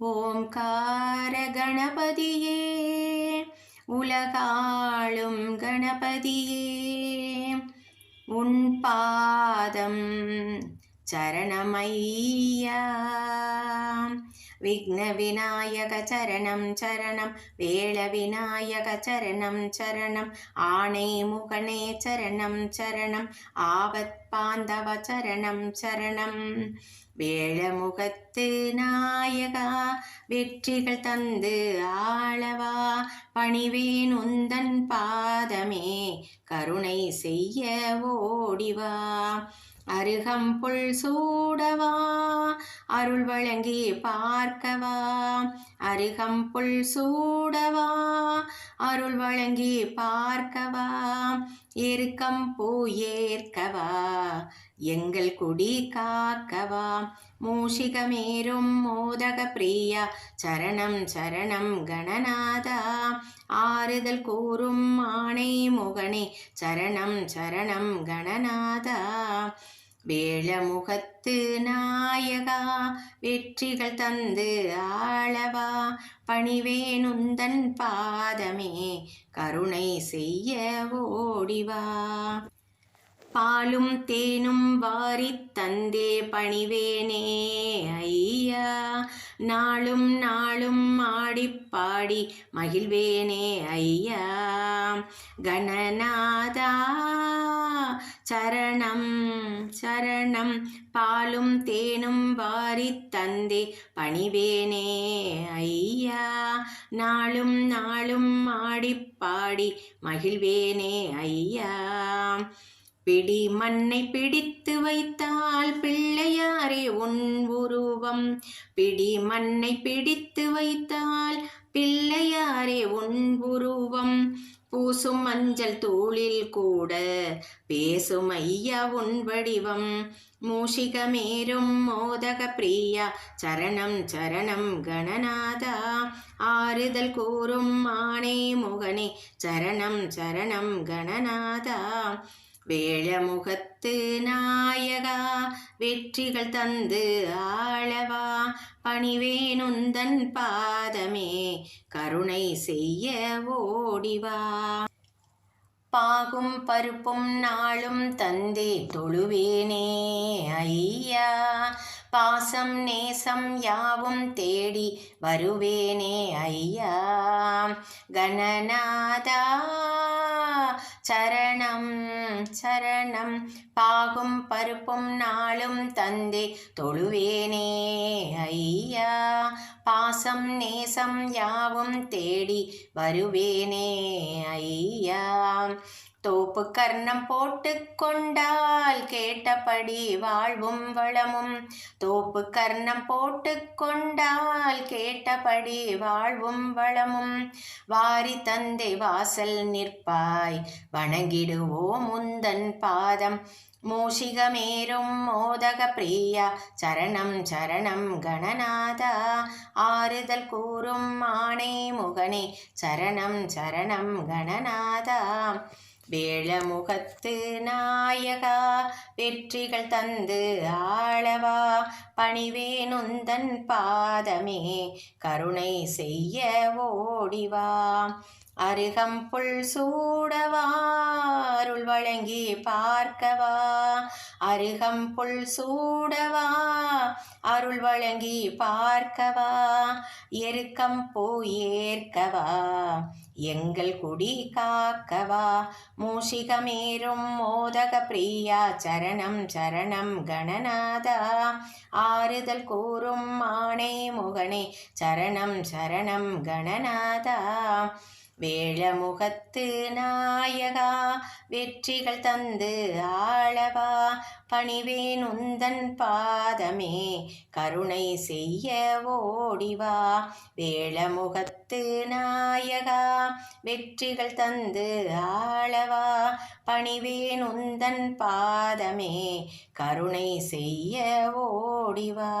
ஓம்கார கணபதியே உலகாளும் கணபதியே உன் பாதம் சரணமையா. விக்ன விநாயக சரணம் சரணம் வேள விநாயக சரணம் சரணம் ஆணை முகனே சரணம் சரணம் ஆபத் பாந்தவ சரணம் சரணம். வேளமுகத்து நாயகா வெற்றிகள் தந்து ஆளவா பணிவேன் உந்தன் பாதமே கருணை செய்ய ஓடிவா. அருகம்புல் சூடவா அருள் வழங்கி பார்க்கவா. அருகம்புல் சூடவா அருள் வழங்கி பார்க்கவா. எருக்கம் பூ ஏற்கவா எங்கள் குடி காக்கவா. மூஷிகமேரும் மோதக பிரியா சரணம் சரணம் கணநாதா. ஆறுதல் கூறும் ஆணை முகனே சரணம் சரணம் கணநாதா. வேளமுகத்து நாயகா வெற்றிகள் தந்து ஆளவா. பணிவேனுந்தன் பாதமே கருணை செய்ய ஓடிவா. பாலும் தேனும் வாரித் தந்தே பணிவேனே ஐயா. நாளும் நாளும் ஆடிப்பாடி மகிழ்வேனே ஐயா. கணநாதா சரணம் சரணம். பாலும் தேனும் வாரி தந்தே பணிவேனே ஐயா. நாளும் நாளும் ஆடி பாடி மகிழ்வேனே ஐயா. பிடி மண்ணை பிடித்து வைத்தால் பிள்ளையாரே உன் உருவம். பிடி மண்ணை பிடித்து வைத்தால் பிள்ளையாரே உன் உருவம். பூசும் மஞ்சள் தூளில் கூட பேசும் ஐயா உன் வடிவம். மூஷிகமேரும் மோதக பிரியா சரணம் சரணம் கணநாதா. ஆறுதல் கூறும் ஆணை முகனே சரணம் சரணம் கணநாதா. வேளமுகத்து நாயகா வெற்றிகள் தந்து ஆளவா. பணிவேனுந்தன் பாதமே கருணை செய்ய ஓடிவா. பாகும் பருப்பும் நாளும் தந்தே தொழுவேனே ஐயா. பாசம் நேசம் யாவும் தேடி வருவேனே ஐயா. கணநாதா சரணம் சரணம். பாகும் பருப்பும் நாளும் தந்தே தொழுவேனே ஐயா. பாசம் நேசம் யாவும் தேடி வருவேனே ஐயா. தோப்பு கர்ணம் போட்டு கொண்டால் கேட்டபடி வாழ்வும் வளமும். தோப்பு கர்ணம் போட்டு கொண்டால் கேட்டபடி வாழ்வும் வளமும். வாரி தந்தை வாசல் நிற்பாய் வணங்கிடுவோம் முந்தன் பாதம். மூஷிகமேரும் மோதக பிரியா சரணம் சரணம் கணநாதா. ஆறுதல் கூறும் ஆணை முகனே சரணம் சரணம் கணநாதா. வேளமுகத்து நாயகா வெற்றிகள் தந்து ஆளவா. பணிவேனுந்தன் பாதமே கருணை செய்ய ஓடிவா. அருகம்புல் சூடவா அருள் வழங்கி பார்க்கவா? அருகம் புல் சூடவா? அருள் வழங்கி பார்க்கவா? எருக்கம் பூ ஏற்கவா? எங்கள் குடி காக்கவா? மூஷிகமேரும் மோதக பிரியா சரணம் சரணம் கணநாதா. ஆறுதல் கூறும் ஆணை முகனே சரணம் சரணம் கணநாதா. வேழமுகத்து நாயகா வெற்றிகள் தந்து ஆளவா. பணிவேன் உந்தன் பாதமே கருணை செய்ய ஓடிவா. வேளமுகத்து நாயகா வெற்றிகள் தந்து ஆளவா. பணிவேன் உந்தன் பாதமே கருணை செய்ய ஓடிவா.